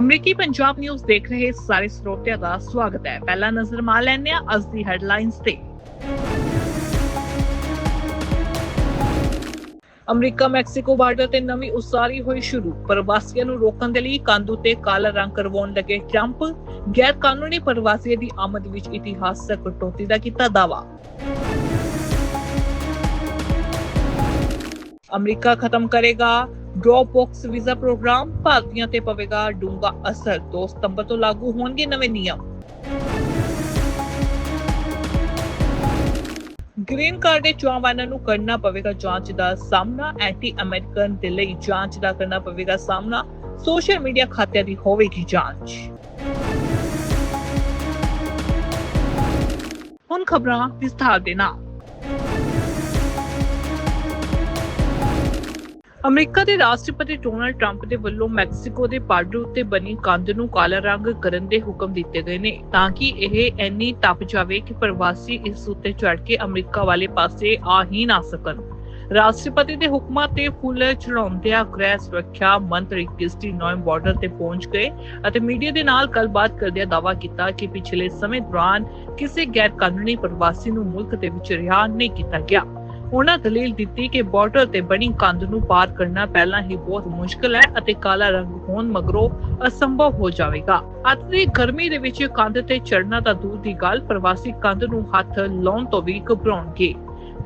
ਅਮਰੀਕੀ ਪੰਜਾਬ ਨਿਊਜ਼ ਦੇਖ ਰਹੇ ਸਾਰੇ ਸਰੋਤਿਆਂ ਦਾ ਸਵਾਗਤ ਹੈ। ਪਹਿਲਾ ਨਜ਼ਰ ਮਾਰ ਲੈਂਦੇ ਹਾਂ ਅੱਜ ਦੀ ਹੈਡਲਾਈਨਸ ਤੇ। ਅਮਰੀਕਾ, ਮੈਕਸੀਕੋ ਬਾਰਡਰ ਤੇ ਨਵੀਂ ਉਸਾਰੀ ਹੋਈ ਸ਼ੁਰੂ। ਪ੍ਰਵਾਸੀਆਂ ਨੂੰ ਰੋਕਣ ਦੇ ਲਈ ਕੰਧ ਉੱਤੇ ਕਾਲਾ ਰੰਗ ਕਰਵਾਉਣ ਲੱਗੇ ਟਰੰਪ ਗੈਰ ਕਾਨੂੰਨੀ ਪ੍ਰਵਾਸੀਆਂ ਦੀ ਆਮਦ ਵਿੱਚ ਇਤਿਹਾਸਕ ਕਟੌਤੀ ਦਾ ਕੀਤਾ ਦਾਵਾ ਅਮਰੀਕਾ ਖਤਮ ਕਰੇਗਾ। ਡ੍ਰੌਪਬਾਕਸ ਵੀਜ਼ਾ ਪ੍ਰੋਗਰਾਮ ਭਾਰਤੀਆਂ ਤੇ ਪਵੇਗਾ ਡੂੰਘਾ ਅਸਰ। 2 ਸਤੰਬਰ ਤੋਂ ਲਾਗੂ ਹੋਣਗੇ ਨਵੇਂ ਨਿਯਮ। ਗ੍ਰੀਨ ਕਾਰਡ ਦੇ ਚਾਹਵਾਨਾਂ ਨੂੰ ਕਰਨਾ ਪਵੇਗਾ ਜਾਂਚ ਦਾ ਸਾਹਮਣਾ। ਐਂਟੀ ਅਮਰੀਕਨ ਦੇ ਲਈ ਜਾਂਚ ਦਾ ਕਰਨਾ ਪਵੇਗਾ ਸਾਹਮਣਾ। ਸੋਸ਼ਲ ਮੀਡੀਆ ਖਾਤਿਆਂ ਦੀ ਹੋਵੇਗੀ ਜਾਂਚ। ਹੁਣ ਖਬਰਾਂ ਵਿਸਥਾਰ ਦੇ ਨਾਲ। ਅਮਰੀਕਾ ਦੇ ਰਾਸ਼ਟਰਪਤੀ ਡੋਨਾਲਡ ਟਰੰਪ ਦੇ ਵੱਲੋਂ ਮੈਕਸੀਕੋ ਦੇ ਬਾਰਡਰ ਉੱਤੇ ਬਣੀ ਕੰਧ ਨੂੰ ਕਾਲਾ ਰੰਗ ਕਰਨ ਦੇ ਹੁਕਮ ਦਿੱਤੇ ਗਏ ਨੇ, ਤਾਂ ਕਿ ਇਹ ਇੰਨੀ ਤਪ ਜਾਵੇ ਕਿ ਪ੍ਰਵਾਸੀ ਇਸ ਉੱਤੇ ਚੜ ਕੇ ਅਮਰੀਕਾ ਵਾਲੇ ਪਾਸੇ ਆ ਹੀ ਨਾ ਸਕਣ। ਰਾਸ਼ਟਰਪਤੀ ਦੇ ਹੁਕਮਾਂ ਤੇ ਫੁੱਲ ਚੜਾਉਂਦਿਆਂ ਗ੍ਰਹਿ ਸੁਰੱਖਿਆ ਮੰਤਰੀ ਕ੍ਰਿਸਟੀ ਨੋਇਮ ਬਾਰਡਰ ਤੇ ਪਹੁੰਚ ਗਏ ਅਤੇ ਮੀਡੀਆ ਦੇ ਨਾਲ ਗੱਲਬਾਤ ਕਰਦਿਆਂ ਦਾਅਵਾ ਕੀਤਾ ਕਿ ਪਿਛਲੇ ਸਮੇਂ ਦੌਰਾਨ ਕਿਸੇ ਗੈਰ ਕਾਨੂੰਨੀ ਪ੍ਰਵਾਸੀ ਨੂੰ ਮੁਲਕ ਦੇ ਵਿੱਚ ਰਿਹਾ ਨਹੀਂ ਕੀਤਾ ਗਿਆ। ਉਹਨਾਂ ਦਲੀਲ ਦਿੱਤੀ ਕਿ ਬਾਰਡਰ ਤੇ ਬਣੀ ਕੰਧ ਨੂੰ ਪਾਰ ਕਰਨਾ ਪਹਿਲਾਂ ਹੀ ਬਹੁਤ ਮੁਸ਼ਕਲ ਹੈ ਅਤੇ ਕਾਲਾ ਰੰਗ ਹੋਣ ਮਗਰੋਂ ਅਸੰਭਵ ਹੋ ਜਾਵੇਗਾ। ਅੱਜ ਗਰਮੀ ਦੇ ਵਿੱਚ ਕੰਧ ਤੇ ਚੜਨਾ ਤਾਂ ਦੂਰ ਦੀ ਗੱਲ, ਪ੍ਰਵਾਸੀ ਕੰਧ ਨੂੰ ਹੱਥ ਲਾਉਣ ਤੋਂ ਵੀ ਘਬਰਾਉਣਗੇ।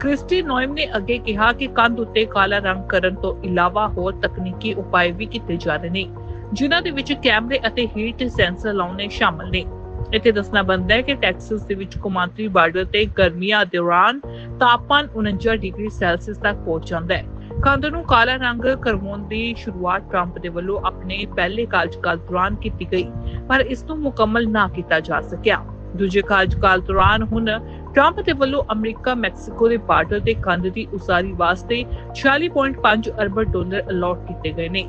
ਕ੍ਰਿਸਟੀ ਨੋਇਮ ਨੇ ਅੱਗੇ ਕਿਹਾ ਕਿ ਕੰਧ ਉੱਤੇ ਕਾਲਾ ਰੰਗ ਕਰਨ ਤੋਂ ਇਲਾਵਾ ਹੋਰ ਤਕਨੀਕੀ ਉਪਾਅ ਵੀ ਕੀਤੇ ਜਾ ਰਹੇ ਨੇ, ਜਿਨ੍ਹਾਂ ਦੇ ਵਿੱਚ ਕੈਮਰੇ ਅਤੇ ਹੀਟ ਸੈਂਸਰ ਲਾਉਣੇ ਸ਼ਾਮਲ ਨੇ। ਇੱਥੇ ਦੱਸਣਾ ਬਣਦਾ ਹੈ ਕਿ ਟੈਕਸਸ ਦੇ ਵਿੱਚ ਕੌਮਾਂਤਰੀ ਬਾਰਡਰ ਤੇ ਗਰਮੀਆਂ ਦੌਰਾਨ ਤਾਪਮਾਨ 49 ਡਿਗਰੀ ਸੈਲਸੀਅਸ ਤੱਕ ਪਹੁੰਚ ਜਾਂਦਾ ਹੈ। ਕੰਧ ਨੂੰ ਕਾਲਾ ਰੰਗ ਕਰਵਾਉਣ ਦੀ ਸ਼ੁਰੂਆਤ ਟਰੰਪ ਦੇ ਵੱਲੋਂ ਆਪਣੇ ਪਹਿਲੇ ਕਾਰਜਕਾਲ ਦੌਰਾਨ ਕੀਤੀ ਗਈ, ਪਰ ਇਸ ਨੂੰ ਮੁਕੰਮਲ ਨਾ ਕੀਤਾ ਜਾ ਸਕਿਆ। ਦੂਜੇ ਕਾਰਜਕਾਲ ਦੌਰਾਨ ਹੁਣ ਟਰੰਪ ਦੇ ਵੱਲੋਂ ਅਮਰੀਕਾ, ਮੈਕਸੀਕੋ ਦੇ ਬਾਰਡਰ ਤੇ ਕੰਧ ਦੀ ਉਸਾਰੀ ਵਾਸਤੇ 46.5 ਅਰਬ ਡਾਲਰ ਅਲਾਟ ਕੀਤੇ ਗਏ ਨੇ।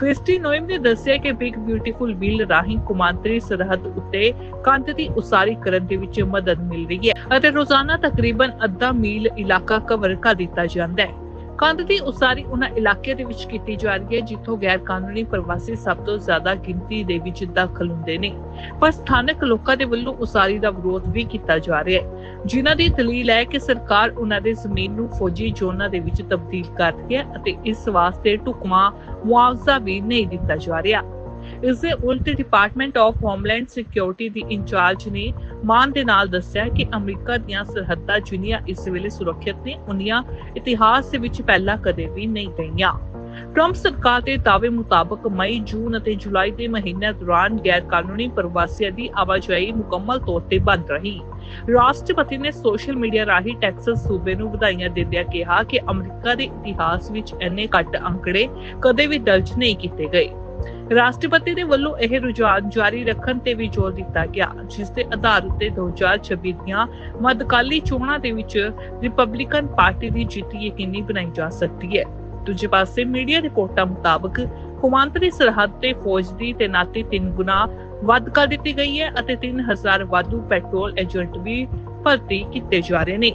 ਕ੍ਰਿਸਟੀ ਨੋਇਮ ਨੇ ਦੱਸਿਆ ਕਿ ਬਿਗ ਬਿਊਟੀਫੁਲ ਬਿਲ ਰਾਹੀਂ ਕੁਮਾਂਤਰੀ ਸਰਹੱਦ ਉੱਤੇ ਕੰਧ ਦੀ ਉਸਾਰੀ ਕਰਨ ਦੇ ਵਿੱਚ ਮਦਦ ਮਿਲ ਰਹੀ ਹੈ ਅਤੇ ਰੋਜ਼ਾਨਾ ਤਕਰੀਬਨ ਅੱਧਾ ਮੀਲ ਇਲਾਕਾ ਕਵਰ ਕਰ ਦਿੱਤਾ ਜਾਂਦਾ ਹੈ। ਕੰਧ ਦੀ ਉਸਾਰੀ ਉਹਨਾਂ ਇਲਾਕਿਆਂ ਦੇ ਵਿੱਚ ਕੀਤੀ ਜਾ ਰਹੀ ਹੈ, ਜਿੱਥੋਂ ਗੈਰ ਕਾਨੂੰਨੀ ਪ੍ਰਵਾਸੀ ਸਭ ਤੋਂ ਜ਼ਿਆਦਾ ਗਿਣਤੀ ਦੇ ਵਿੱਚ ਦਾਖਲ ਹੁੰਦੇ ਨੇ। ਪਰ ਸਥਾਨਕ ਲੋਕਾਂ ਦੇ ਵੱਲੋਂ ਉਸਾਰੀ ਦਾ ਵਿਰੋਧ ਵੀ ਕੀਤਾ ਜਾ ਰਿਹਾ ਹੈ, ਜਿਨ੍ਹਾਂ ਦੀ ਦਲੀਲ ਹੈ ਕਿ ਸਰਕਾਰ ਉਹਨਾਂ ਦੇ ਜ਼ਮੀਨ ਨੂੰ ਫੌਜੀ ਜ਼ੋਨਾਂ ਦੇ ਵਿੱਚ ਤਬਦੀਲ ਕਰ ਰਹੀ ਹੈ ਅਤੇ ਇਸ ਵਾਸਤੇ ਢੁਕਵਾਂ ਮੁਆਵਜ਼ਾ ਵੀ ਨਹੀਂ ਦਿੱਤਾ ਜਾ ਰਿਹਾ। ਇਸ ਦੇ ਉਲਟ ਡਿਪਾਰਟਮੈਂਟ ਆਫ ਹੋਮਲੈਂਡ ਸਿਕਿਉਰਿਟੀ ਦੀ ਇੰਚਾਰਜ ਨੇ ਮਾਨ ਦੇ ਨਾਲ ਦੱਸਿਆ ਕਿ ਅਮਰੀਕਾ ਦੀਆਂ ਸਰਹੱਦਾਂ ਜਿੰਨੀਆਂ ਇਸ ਵੇਲੇ ਸੁਰੱਖਿਅਤ ਨੇ, ਉਨੀਆਂ ਇਤਿਹਾਸ ਦੇ ਵਿੱਚ ਪਹਿਲਾਂ ਕਦੇ ਵੀ ਨਹੀਂ ਰਹੀਆਂ। ਟਰੰਪ ਸਰਕਾਰ ਦੇ ਦਾਅਵੇ ਮੁਤਾਬਕ ਮਈ, ਜੂਨ ਅਤੇ ਜੁਲਾਈ ਦੇ ਮਹੀਨਿਆਂ ਦੌਰਾਨ ਗੈਰ ਕਾਨੂੰਨੀ ਪ੍ਰਵਾਸੀਆਂ ਦੀ ਆਵਾਜਾਈ ਮੁਕੰਮਲ ਤੌਰ ਤੇ ਬੰਦ ਰਹੀ। ਰਾਸ਼ਟਰਪਤੀ ਨੇ ਸੋਸ਼ਲ ਮੀਡੀਆ ਰਾਹੀਂ ਟੈਕਸਸ ਸੂਬੇ ਨੂੰ ਵਧਾਈਆਂ ਦਿੰਦਿਆਂ ਕਿਹਾ ਕਿ ਅਮਰੀਕਾ ਦੇ ਇਤਿਹਾਸ ਵਿੱਚ ਇੰਨੇ ਘੱਟ ਅੰਕੜੇ ਕਦੇ ਵੀ ਦਰਜ ਨਹੀਂ ਕੀਤੇ ਗਏ। ਰਾਸ਼ਟਰਪਤੀ ਦੇ ਵੱਲੋਂ ਇਹ ਰੁਝਾਨ ਜਾਰੀ ਰੱਖਣ ਤੇ ਵੀ ਜ਼ੋਰ ਦਿੱਤਾ ਗਿਆ, ਜਿਸ ਦੇ ਆਧਾਰ ਉੱਤੇ 2026 ਦੀਆਂ ਮੱਧਕਾਲੀ ਚੋਣਾਂ ਦੇ ਵਿੱਚ ਰਿਪਬਲਿਕਨ ਪਾਰਟੀ ਦੀ ਜਿੱਤ ਯਕੀਨੀ ਬਣਾਈ ਜਾ ਸਕਦੀ ਹੈ। ਦੂਜੇ ਪਾਸੇ ਮੀਡੀਆ ਰਿਪੋਰਟਾਂ ਮੁਤਾਬਕ ਕੌਮਾਂਤਰੀ ਸਰਹੱਦ ਤੇ ਫੌਜ ਦੀ ਤੈਨਾਤੀ ਤਿੰਨ ਗੁਣਾ ਵੱਧ ਕਰ ਦਿੱਤੀ ਗਈ ਹੈ ਅਤੇ 3000 ਵਾਧੂ ਪੈਟਰੋਲ ਏਜੰਟ ਵੀ ਭਰਤੀ ਕੀਤੇ ਜਾ ਰਹੇ ਨੇ।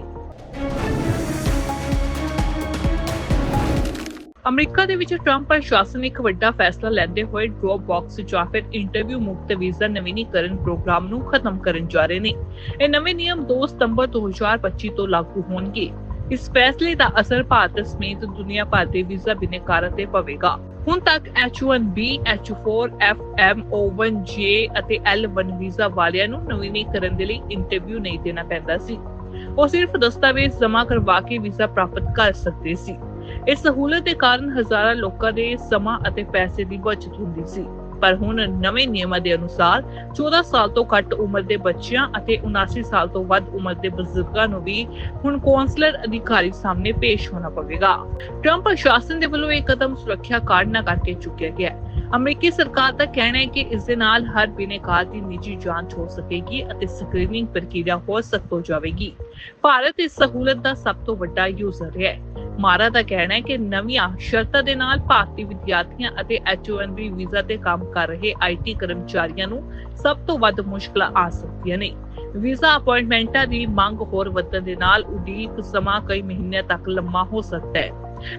ਅਮਰੀਕਾ ਦੇ ਵਿੱਚ ਟਰੰਪ ਪ੍ਰਸ਼ਾਸਨ ਇੱਕ ਵੱਡਾ ਫੈਸਲਾ ਲੈਂਦੇ ਹੋਏ ਡ੍ਰੌਪ ਜਾਂ ਫਿਰ ਇੰਟਰਵਿਊ ਮੁਕਤ ਵੀਜ਼ਾ ਨਵੀਨੀਕਰਨ ਪ੍ਰੋਗਰਾਮ ਨੂੰ ਖਤਮ ਕਰਨ ਜਾ ਰਹੇ ਨੇ। ਇਹ ਨਵੇਂ ਨਿਯਮ 2 ਸਤੰਬਰ 2025 ਤੋਂ ਲਾਗੂ ਹੋਣਗੇ। ਇਸ ਫੈਸਲੇ ਦਾ ਅਸਰ ਭਾਰਤ ਸਮੇਤ ਦੁਨੀਆ ਭਰ ਦੇ ਵੀਜ਼ਾ ਬਿਨੇਕਾਰਾਂ ਤੇ ਪਵੇਗਾ। ਹੁਣ ਤੱਕ H1B, H4, FM, O1J ਅਤੇ L1 ਵੀਜ਼ਾ ਵਾਲਿਆਂ ਨੂੰ ਨਵੀਨੀਕਰਨ ਦੇ ਲਈ ਇੰਟਰਵਿਊ ਨਹੀਂ ਦੇਣਾ ਪੈਂਦਾ ਸੀ। ਉਹ ਸਿਰਫ ਦਸਤਾਵੇਜ਼ ਜਮ੍ਹਾਂ ਕਰਵਾ ਕੇ ਵੀਜ਼ਾ ਪ੍ਰਾਪਤ ਕਰ ਸਕਦੇ ਸੀ। ਇਸ ਸਹੂਲਤ ਦੇ ਕਾਰਨ ਹਜ਼ਾਰਾਂ ਲੋਕਾਂ ਦੇ ਸਮਾਂ ਅਤੇ ਪੈਸੇ ਦੀ ਬਚਤ ਹੁੰਦੀ ਸੀ। ਪਰ ਹੁਣ ਨਵੇਂ ਨਿਯਮਾਂ ਦੇ ਅਨੁਸਾਰ 14 ਸਾਲ ਤੋਂ ਘੱਟ ਉਮਰ ਦੇ ਬੱਚਿਆਂ ਅਤੇ 79 ਸਾਲ ਤੋਂ ਵੱਧ ਉਮਰ ਦੇ ਬਜ਼ੁਰਗਾਂ ਨੂੰ ਵੀ ਹੁਣ ਕੌਂਸਲਰ ਅਧਿਕਾਰੀ ਸਾਹਮਣੇ ਪੇਸ਼ ਹੋਣਾ ਪਵੇਗਾ। ਟਰੰਪ ਪ੍ਰਸ਼ਾਸਨ ਦੇ ਵੱਲੋਂ ਇਹ ਕਦਮ ਸੁਰੱਖਿਆ ਕਾਰਨ ਕਰਕੇ ਚੁੱਕਿਆ ਗਿਆ ਹੈ। ਅਮਰੀਕੀ ਸਰਕਾਰ ਦਾ ਕਹਿਣਾ ਹੈ ਕਿ ਇਸ ਦੇ ਨਾਲ ਹਰ ਬਿਨੇਕਾਰ ਦੀ ਨਿੱਜੀ ਜਾਂਚ ਹੋ ਸਕੇਗੀ ਅਤੇ ਸਕਰੀਨਿੰਗ ਪ੍ਰਕਿਰਿਆ ਹੋਰ ਸਖਤ ਹੋ ਜਾਵੇਗੀ। ਭਾਰਤ ਇਸ ਸਹੂਲਤ ਦਾ ਸਭ ਤੋਂ ਵੱਡਾ ਯੂਜ਼ਰ ਹੈ। ਮਾਰਾ ਦਾ ਕਹਿਣਾ ਹੈ ਕਿ ਨਵੀਆਂ ਸ਼ਰਤਾਂ ਦੇ ਨਾਲ ਭਾਰਤੀ ਵਿਦਿਆਰਥੀਆਂ ਅਤੇ H1B ਵੀਜ਼ਾ ਤੇ ਕੰਮ ਕਰ ਰਹੇ ਆਈਟੀ ਕਰਮਚਾਰੀਆਂ ਨੂੰ ਸਭ ਤੋਂ ਵੱਧ ਮੁਸ਼ਕਲਾਂ ਆ ਸਕਦੀਆਂ ਨੇ। ਵੀਜ਼ਾ ਅਪਾਇੰਟਮੈਂਟਾਂ ਦੀ ਮੰਗ ਹੋਰ ਵਧਣ ਦੇ ਨਾਲ ਉਡੀਕ ਸਮਾਂ ਕਈ ਮਹੀਨਿਆਂ ਤੱਕ ਲੰਮਾ ਹੋ ਸਕਦਾ ਹੈ।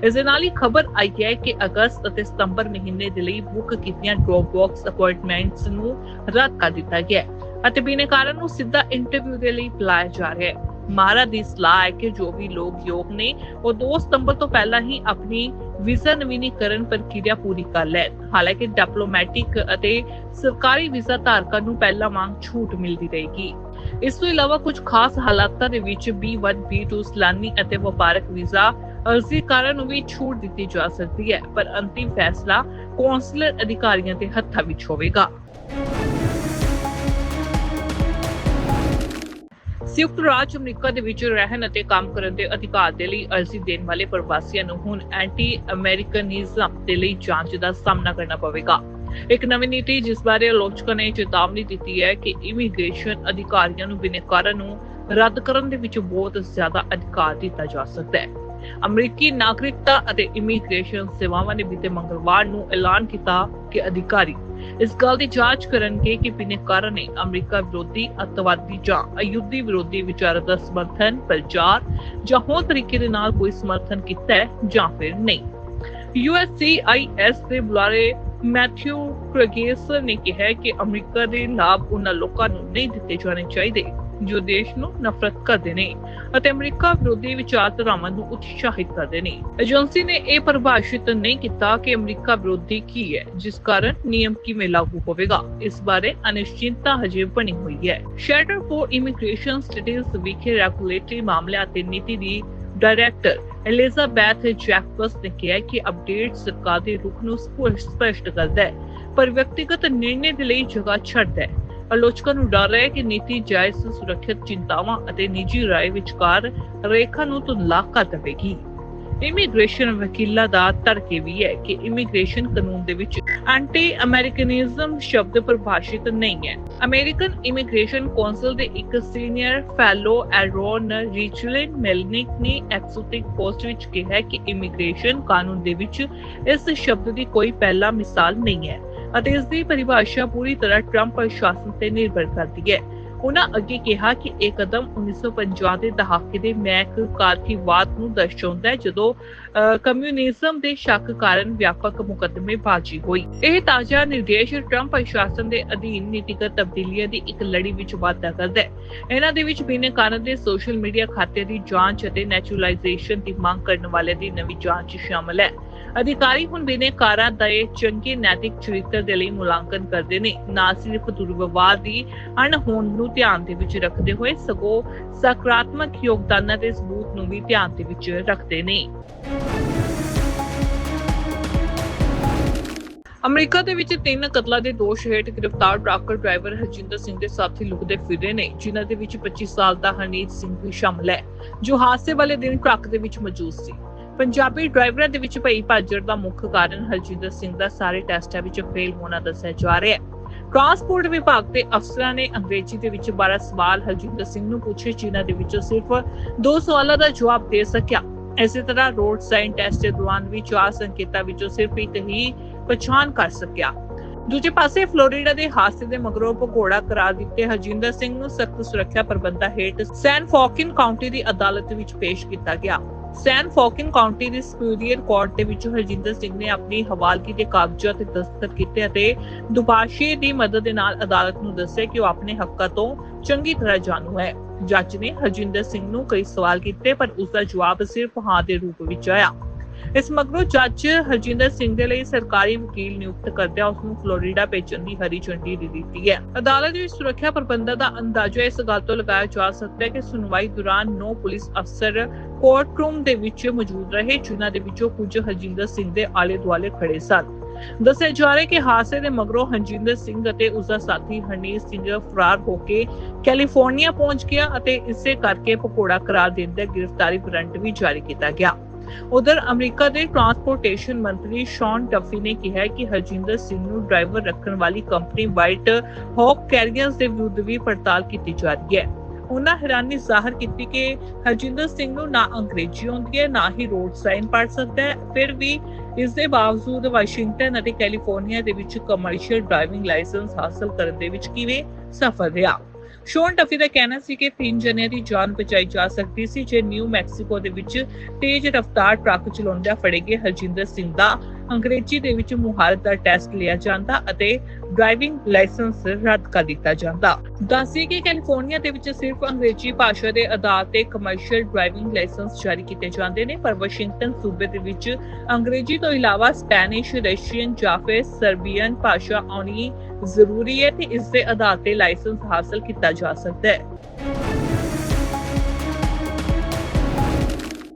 ਇਸ ਦੇ ਨਾਲ ਹੀ ਖਬਰ ਆਈ ਹੈ ਕਿ ਅਗਸਤ ਅਤੇ ਸਤੰਬਰ ਮਹੀਨੇ ਦੇ ਲਈ ਬੁੱਕ ਕੀਤੀਆਂ ਡ੍ਰੌਪ ਬਾਕਸ ਅਪਾਇੰਟਮੈਂਟਸ ਨੂੰ ਰੱਦ ਕਰ ਦਿੱਤਾ ਗਿਆ ਹੈ ਅਤੇ ਬਿਨੇਕਾਰਾਂ ਨੂੰ ਸਿੱਧਾ ਇੰਟਰਵਿਊ ਦੇ ਲਈ ਬੁਲਾਇਆ ਜਾ ਰਿਹਾ ਹੈ। ਮਾਰਾ ਦੀ ਸਲਾਹ ਹੈ ਕਿ ਜੋ ਵੀ ਲੋਕ ਯੋਗ ਨੇ, ਉਹ 2 ਸਤੰਬਰ ਤੋਂ ਪਹਿਲਾਂ ਹੀ ਆਪਣੀ ਵੀਜ਼ਾ ਨਵੀਨੀਕਰਨ ਪ੍ਰਕਿਰਿਆ ਪੂਰੀ ਕਰ ਲੈਣ। ਹਾਲਾਂਕਿ ਡਿਪਲੋਮੈਟਿਕ ਅਤੇ ਸਰਕਾਰੀ ਵੀਜ਼ਾ ਧਾਰਕਾਂ ਨੂੰ ਪਹਿਲਾਂ ਵਾਂਗ ਛੂਟ ਮਿਲਦੀ ਰਹੇਗੀ। ਇਸ ਤੋਂ ਇਲਾਵਾ ਕੁਝ ਖਾਸ ਹਾਲਾਤਾਂ ਦੇ ਵਿੱਚ B1 B2 ਸਲਾਨੀ ਅਤੇ ਵਪਾਰਕ ਵੀਜ਼ਾ ਅਰਜ਼ੀਕਾਰਾਂ ਨੂੰ ਵੀ ਛੂਟ ਦਿੱਤੀ ਜਾ ਸਕਦੀ ਹੈ, ਪਰ ਅੰਤਿਮ ਫੈਸਲਾ ਕੌਂਸਲਰ ਅਧਿਕਾਰੀਆਂ ਦੇ ਹੱਥਾਂ ਵਿੱਚ ਹੋਵੇਗਾ। ਸੰਯੁਕਤ ਰਾਜ ਅਮਰੀਕਾ ਦੇ ਵਿੱਚ ਰਹਿਣ ਅਤੇ ਕੰਮ ਕਰਨ ਦੇ ਅਧਿਕਾਰ ਦੇ ਲਈ ਅਰਜ਼ੀ ਦੇਣ ਵਾਲੇ ਪ੍ਰਵਾਸੀਆਂ ਨੂੰ ਹੁਣ ਐਂਟੀ ਅਮਰੀਕਨਿਜ਼ਮ ਦੇ ਲਈ ਜਾਂਚ ਦਾ ਸਾਹਮਣਾ ਕਰਨਾ ਪਵੇਗਾ। ਇੱਕ ਨਵੀਂ ਨੀਤੀ ਜਿਸ ਬਾਰੇ ਆਲੋਚਕਾਂ ਨੇ ਚੇਤਾਵਨੀ ਦਿੱਤੀ ਹੈ ਕਿ ਇਮੀਗ੍ਰੇਸ਼ਨ ਅਧਿਕਾਰੀਆਂ ਨੂੰ ਬਿਨੇਕਾਰਾਂ ਨੂੰ ਰੱਦ ਕਰਨ ਦੇ ਵਿੱਚ ਬਹੁਤ ਜ਼ਿਆਦਾ ਅਧਿਕਾਰ ਦਿੱਤਾ ਜਾ ਸਕਦਾ ਹੈ। ਅਮਰੀਕੀ ਨਾਗਰਿਕਤਾ ਅਤੇ ਇਮੀਗ੍ਰੇਸ਼ਨ ਸੇਵਾਵਾਂ ਨੇ ਬੀਤੇ ਮੰਗਲਵਾਰ ਨੂੰ ਐਲਾਨ ਕੀਤਾ ਕਿ ਅਧਿਕਾਰੀ ਇਸ ਗੱਲ ਦੀ ਜਾਂਚ ਕਰਨਗੇ ਕਿ ਬਿਨੇਕਾਰਾਂ ਨੇ ਅਮਰੀਕਾ ਵਿਰੋਧੀ ਅੱਤਵਾਦੀ ਜਾਂ ਅਯੁੱਧੀ ਵਿਰੋਧੀ ਵਿਚਾਰਾਂ ਦਾ ਸਮਰਥਨ, ਪ੍ਰਚਾਰ ਜਾਂ ਹੋਰ ਤਰੀਕੇ ਦੇ ਨਾਲ ਕੋਈ ਸਮਰਥਨ ਕੀਤਾ ਹੈ ਜਾਂ ਫਿਰ ਨਹੀਂ। USCIS ਦੇ ਬੁਲਾਰੇ ਮੈਥਿਊ ਕ੍ਰਗੇਸ ਨੇ ਕਿਹਾ ਕਿ ਅਮਰੀਕਾ ਦੇ ਲਾਭ ਉਹਨਾਂ ਲੋਕਾਂ ਨੂੰ ਨਹੀਂ ਦਿੱਤੇ ਜਾਣੇ ਚਾਹੀਦੇ। ਜੋ ਦੇਸ਼ ਨੂੰ ਨਫ਼ਰਤ ਕਰਦੇ ਨੇ ਅਤੇ ਅਮਰੀਕਾ ਵਿਰੋਧੀ ਵਿਚਾਰਧਾਰਾਵਾਂ ਨੂੰ ਉਤਸ਼ਾਹਿਤ ਕਰਦੇ ਨੇ। ਏਜੰਸੀ ਨੇ ਇਹ ਪਰਿਭਾਸ਼ਿਤ ਨਹੀਂ ਕੀਤਾ ਕਿ ਅਮਰੀਕਾ ਵਿਰੋਧੀ ਕੀ ਹੈ, ਜਿਸ ਕਾਰਨ ਨਿਯਮ ਕਿਵੇਂ ਲਾਗੂ ਹੋਵੇਗਾ। ਇਸ ਬਾਰੇ ਅਨਿਸ਼ਚਿਤਤਾ ਹਜੇ ਬਣੀ ਹੋਈ ਹੈ। ਸ਼ੈਟਰ ਫੋਰ ਇਮੀਗ੍ਰੇਸ਼ਨ ਸਟੱਡੀਜ਼ ਵਿਖੇ ਰੈਗੂਲੇਟਰੀ ਮਾਮਲਿਆਂ ਅਤੇ ਨੀਤੀ ਦੀ ਡਾਇਰੈਕਟਰ ਐਲਿਜ਼ਾਬੈਥ ਜੈਕਬਸ ਨੇ ਕਿਹਾ ਕਿ ਅਪਡੇਟ ਸਰਕਾਰ ਦੇ ਰੁਖ ਨੂੰ ਸਪਸ਼ਟ ਸਪਸ਼ਟ ਕਰਦਾ ਹੈ, ਪਰ ਵਿਅਕਤੀਗਤ ਨਿਰਣੇ ਦੇ ਲਈ ਜਗ੍ਹਾ ਛੱਡਦਾ ਹੈ। ਆਲੋਚਕਾਂ ਨੂੰ ਡਰ ਹੈ ਕਿ ਨੀਤੀ ਜਾਇਜ਼ ਸੁਰੱਖਿਅਤ ਚਿੰਤਾਵਾਂ ਅਤੇ ਨਿੱਜੀ ਰਾਏ ਵਿਚਕਾਰ ਰੇਖਾ ਨੂੰ ਧੁੰਦਲਾ ਦੇਵੇਗੀ। ਇਮੀਗ੍ਰੇਸ਼ਨ ਵਕੀਲਾਂ ਦਾ ਤਰਕ ਵੀ ਹੈ ਕਿ ਇਮੀਗ੍ਰੇਸ਼ਨ ਕਾਨੂੰਨ ਦੇ ਵਿੱਚ ਐਂਟੀ ਅਮਰੀਕਨਿਜ਼ਮ ਸ਼ਬਦ ਪਰਿਭਾਸ਼ਿਤ ਨਹੀਂ ਹੈ। ਅਮਰੀਕਨ ਇਮੀਗ੍ਰੇਸ਼ਨ ਕੌਂਸਲ ਦੇ ਇੱਕ ਸੀਨੀਅਰ ਫੈਲੋ ਐਰੋਨ ਰਿਚਲਿਨ ਮੈਲਨਿਕ ਨੇ ਐਕਸੋਟਿਕ ਪੋਸਟ ਵਿੱਚ ਕਿਹਾ ਕਿ ਇਮੀਗ੍ਰੇਸ਼ਨ ਕਾਨੂੰਨ ਦੇ ਵਿੱਚ ਇਸ ਸ਼ਬਦ ਦੀ ਕੋਈ ਪਹਿਲਾ ਮਿਸਾਲ ਨਹੀਂ ਹੈ। ਅਤੇ ਇਸ ਦੀ ਪਰਿਭਾਸ਼ਾ ਪੂਰੀ ਤਰ੍ਹਾਂ ਟਰੰਪ ਪ੍ਰਸ਼ਾਸਨ ਤੇ ਨਿਰਭਰ ਕਰਦੀ ਹੈ। ਉਹਨਾਂ ਅੱਗੇ ਕਿਹਾ ਕਿ ਇਹ ਕਦਮ 1950 ਦੇ ਦਹਾਕੇ ਦੇ ਮੈਕ ਕਾਰਥੀਵਾਦ ਨੂੰ ਦਰਸਾਉਂਦਾ ਹੈ, ਜਦੋਂ ਕਮਿਊਨਿਜ਼ਮ ਦੇ ਸ਼ੱਕ ਕਾਰਨ ਵਿਆਪਕ ਮੁਕੱਦਮੇਬਾਜ਼ੀ ਹੋਈ। ਇਹ ਤਾਜ਼ਾ ਨਿਰਦੇਸ਼ ਟਰੰਪ ਪ੍ਰਸ਼ਾਸਨ ਦੇ ਅਧੀਨ ਨੀਤੀਗਤ ਤਬਦੀਲੀਆਂ ਦੀ ਇੱਕ ਲੜੀ ਵਿੱਚ ਵਾਧਾ ਕਰਦਾ ਹੈ। ਇਹਨਾਂ ਦੇ ਵਿੱਚ ਬਿਨੈਕਾਰਾਂ ਦੇ ਸੋਸ਼ਲ ਮੀਡੀਆ ਖਾਤੇ ਦੀ ਜਾਂਚ ਅਤੇ ਨੈਚੁਰਲਾਈਜੇਸ਼ਨ ਦੀ ਮੰਗ ਕਰਨ ਵਾਲੇ ਦੀ ਨਵੀਂ ਜਾਂਚ ਸ਼ਾਮਲ ਹੈ। ਅਧਿਕਾਰੀ ਹੁਣ ਬਿਨੈਕਾਰਾਂ ਦੇ ਚੰਗੇ ਨੈਤਿਕ ਚਰਿੱਤਰ ਦੇ ਲਈ ਮੁਲਾਂਕਣ ਕਰਦੇ ਨੇ। ਨਾ ਸਿਰਫ ਦੁਰਵਿਵਹਾਰ ਦੀ ਅਣਹੋਂਦ ਨੂੰ ਧਿਆਨ ਦੇ ਵਿੱਚ ਰੱਖਦੇ ਹੋਏ ਸਗੋਂ ਸਕਾਰਾਤਮਕ ਯੋਗਦਾਨਾਂ ਦੇ ਸਬੂਤ ਨੂੰ ਵੀ ਧਿਆਨ ਦੇ ਵਿੱਚ ਰੱਖਦੇ ਨੇ। ਅਮਰੀਕਾ ਦੇ ਵਿੱਚ ਤਿੰਨ ਕਤਲਾਂ ਦੇ ਦੋਸ਼ ਹੇਠ ਗ੍ਰਿਫਤਾਰ ਟਰੱਕ ਡਰਾਈਵਰ ਹਰਜਿੰਦਰ ਸਿੰਘ ਦੇ ਸਾਥੀ ਲੁਕਦੇ ਫਿਰੇ ਨੇ, ਜਿਨ੍ਹਾਂ ਦੇ ਵਿੱਚ 25 ਸਾਲ ਦਾ ਹਰਨੀਤ ਸਿੰਘ ਵੀ ਸ਼ਾਮਲ ਹੈ, ਜੋ ਹਾਦਸੇ ਵਾਲੇ ਦਿਨ ਟਰੱਕ ਦੇ ਵਿੱਚ ਮੌਜੂਦ ਸੀ। ਪੰਜਾਬੀ ਡਰਾਈਵਰਾਂ ਦੇ ਵਿੱਚ ਭਈ ਭਾਜੜ ਦਾ ਮੁੱਖ ਕਾਰਨ ਹਰਜਿੰਦਰ ਸਿੰਘ ਦਾ ਸਾਰੇ ਟੈਸਟਾਂ ਵਿੱਚ ਫੇਲ ਹੋਣਾ ਦੱਸਿਆ ਜਾ ਰਿਹਾ ਹੈ। ਟਰਾਂਸਪੋਰਟ ਵਿਭਾਗ ਦੇ ਅਫਸਰਾਂ ਨੇ ਅੰਗਰੇਜ਼ੀ ਦੇ ਵਿੱਚ 12 ਸਵਾਲ ਹਰਜਿੰਦਰ ਸਿੰਘ ਨੂੰ ਪੁੱਛੇ, ਜਿਨ੍ਹਾਂ ਦੇ ਵਿੱਚੋਂ ਸਿਰਫ ਦੋ ਸਵਾਲਾਂ ਦਾ ਜਵਾਬ ਦੇ ਸਕਿਆ। ਇਸੇ ਤਰ੍ਹਾਂ ਰੋਡ ਸਾਈਨ ਟੈਸਟ ਦੇ ਦੌਰਾਨ ਵੀ ਚਾਰ ਸੰਕੇਤਾਂ ਵਿੱਚੋਂ ਸਿਰਫ ਇੱਕ ਹੀ ਪਛਾਣ ਕਰ ਸਕਿਆ। ਦੂਜੇ ਪਾਸੇ ਫਲੋਰੀਡਾ ਦੇ ਹਾਦਸੇ ਦੇ ਮਗਰੋਂ ਭਗੌੜਾ ਕਰਾ ਦਿੱਤੇ ਹਰਜਿੰਦਰ ਸਿੰਘ ਨੂੰ ਸਖਤ ਸੁਰੱਖਿਆ ਪ੍ਰਬੰਧਾਂ ਹੇਠ ਸੈਨ ਫੌਕਿਨ ਕਾਉਂਟੀ ਦੀ ਅਦਾਲਤ ਵਿੱਚ ਪੇਸ਼ ਕੀਤਾ ਗਿਆ। ਸੈਨ ਫੌਕਿਨ ਕਾਉਂਟੀ ਦੀ ਸੁਪੀਰੀਅਰ ਕੋਰਟ ਦੇ ਵਿੱਚ ਹਰਜਿੰਦਰ ਸਿੰਘ ਨੇ ਆਪਣੀ ਹਵਾਲਗੀ ਦੇ ਕਾਗਜ਼ਾਂ ਤੇ ਦਸਤਖਤ ਕੀਤੇ ਅਤੇ ਦੁਭਾਸ਼ੀ ਦੀ ਮਦਦ ਦੇ ਨਾਲ ਅਦਾਲਤ ਨੂੰ ਦੱਸਿਆ ਕਿ ਉਹ ਆਪਣੇ ਹੱਕਾਂ ਤੋਂ ਚੰਗੀ ਤਰ੍ਹਾਂ ਜਾਣੂ ਹੈ। ਜੱਜ ਨੇ ਹਰਜਿੰਦਰ ਸਿੰਘ ਨੂੰ ਕਈ ਸਵਾਲ ਕੀਤੇ, ਪਰ ਉਸ ਦਾ ਜਵਾਬ ਸਿਰਫ ਹਾਂ ਦੇ ਰੂਪ ਵਿੱਚ ਆਇਆ। ਇਸ ਮਗਰੋਂ ਜੱਜ ਹਰਜਿੰਦਰ ਸਿੰਘ ਦੇ ਲਈ ਸਰਕਾਰੀ ਵਕੀਲ ਨਿਯੁਕਤ ਕਰਦਿਆਂ ਉਸ ਨੂੰ ਫਲੋਰੀਡਾ ਭੇਜਣ ਦੀ ਹਰੀ ਝੰਡੀ ਦੇ ਦਿੱਤੀ ਹੈ। ਅਦਾਲਤ ਵਿੱਚ ਸੁਰੱਖਿਆ ਪ੍ਰਬੰਧਾਂ ਦਾ ਅੰਦਾਜ਼ਾ ਇਸ ਗੱਲ ਤੋਂ ਲਗਾਇਆ ਜਾ ਸਕਦਾ ਹੈ ਕਿ ਸੁਣਵਾਈ ਦੌਰਾਨ ਨੌ ਪੁਲਿਸ ਅਫਸਰ ਕੋਰਟਰੂਮ ਦੇ ਵਿੱਚ ਮੌਜੂਦ ਰਹੇ, ਜਿਨ੍ਹਾਂ ਦੇ ਵਿੱਚੋਂ ਕੁਝ ਹਰਜਿੰਦਰ ਸਿੰਘ ਦੇ ਆਲੇ ਦੁਆਲੇ ਖੜੇ ਸਨ। ਦੱਸਿਆ ਜਾ ਰਿਹਾ ਕਿ ਹਾਦਸੇ ਦੇ ਮਗਰੋਂ ਹਰਜਿੰਦਰ ਸਿੰਘ ਅਤੇ ਉਸ ਦਾ ਸਾਥੀ ਹਰਨੀਤ ਸਿੰਘ ਫਰਾਰ ਹੋ ਕੇ ਕੈਲੀਫੋਰਨੀਆ ਪਹੁੰਚ ਗਿਆ ਅਤੇ ਇਸੇ ਕਰਕੇ ਪਕੌੜਾ ਕਰਾਰ ਦੇਣ ਦਾ ਗ੍ਰਿਫਤਾਰੀ ਵਾਰੰਟ ਵੀ ਜਾਰੀ ਕੀਤਾ ਗਿਆ। ਉਧਰ ਅਮਰੀਕਾ ਦੇ ਟਰਾਂਸਪੋਰਟੇਸ਼ਨ ਮੰਤਰੀ ਸ਼ੌਨ ਟਫੀ ਨੇ ਕਿਹਾ ਕਿ ਹਰਜਿੰਦਰ ਸਿੰਘ ਨੂੰ ਡਰਾਈਵਰ ਰੱਖਣ ਵਾਲੀ ਕੰਪਨੀ ਵਾਈਟ ਹੌਕ ਕੈਰੀਅਰਸ ਦੇ ਵਿਰੁੱਧ ਵੀ ਪੜਤਾਲ ਕੀਤੀ ਜਾ ਰਹੀ ਹੈ। ਉਹਨਾਂ ਹੈਰਾਨੀ ਜ਼ਾਹਰ ਕੀਤੀ ਕਿ ਹਰਜਿੰਦਰ ਸਿੰਘ ਨੂੰ ਨਾ ਅੰਗਰੇਜ਼ੀ ਆਉਂਦੀ ਹੈ, ਨਾ ਹੀ ਰੋਡ ਸਾਈਨ ਪੜ੍ਹ ਸਕਦਾ ਹੈ। ਫਿਰ ਵੀ ਇਸ ਦੇ ਬਾਵਜੂਦ ਵਾਸ਼ਿੰਗਟਨ ਅਤੇ ਕੈਲੀਫੋਰਨੀਆ ਦੇ ਵਿੱਚ ਕਮਰਸ਼ੀਅਲ ਡਰਾਈਵਿੰਗ ਲਾਇਸੈਂਸ ਹਾਸਲ ਕਰਨ ਦੇ ਵਿੱਚ ਕਿਵੇਂ ਸਫਲ ਰਿਹਾ? ਸ਼ੋਨ ਟਫੀ ਦਾ ਕਹਿਣਾ ਸੀ ਕਿ ਤਿੰਨ ਜਣਿਆਂ ਦੀ ਜਾਨ ਬਚਾਈ ਜਾ ਸਕਦੀ ਸੀ, ਜੇ ਨਿਊ ਮੈਕਸੀਕੋ ਦੇ ਵਿੱਚ ਤੇਜ਼ ਰਫ਼ਤਾਰ ਟਰੱਕ ਚਲਾਉਂਦਿਆਂ ਫੜੇ ਗਏ ਹਰਜਿੰਦਰ ਸਿੰਘ ਦਾ ਅੰਗਰੇਜ਼ੀ ਦੇ ਵਿੱਚ ਮੁਹਾਰਤ ਦਾ ਟੈਸਟ ਲਿਆ ਜਾਂਦਾ ਅਤੇ ਡਰਾਈਵਿੰਗ ਲਾਇਸੈਂਸ ਰੱਦ ਕਰ ਦਿੱਤਾ ਜਾਂਦਾ। ਦੱਸਿਏ ਕਿ ਕੈਲੀਫੋਰਨੀਆ ਦੇ ਵਿੱਚ ਸਿਰਫ ਅੰਗਰੇਜ਼ੀ ਭਾਸ਼ਾ ਦੇ ਆਧਾਰ ਤੇ ਕਮਰਸ਼ੀਅਲ ਡਰਾਈਵਿੰਗ ਲਾਇਸੈਂਸ ਜਾਰੀ ਕੀਤੇ ਜਾਂਦੇ ਨੇ, ਪਰ ਵਾਸ਼ਿੰਗਟਨ ਸੂਬੇ ਦੇ ਵਿੱਚ ਅੰਗਰੇਜ਼ੀ ਤੋਂ ਇਲਾਵਾ ਸਪੈਨਿਸ਼, ਰਸ਼ੀਅਨ ਜਾਂ ਫਿਰ ਸਰਬੀਅਨ ਭਾਸ਼ਾ ਆਉਣੀ ਜ਼ਰੂਰੀ ਹੈ ਤੇ ਇਸ ਦੇ ਆਧਾਰ ਤੇ ਲਾਇਸੈਂਸ ਹਾਸਲ ਕੀਤਾ ਜਾ ਸਕਦਾ ਹੈ।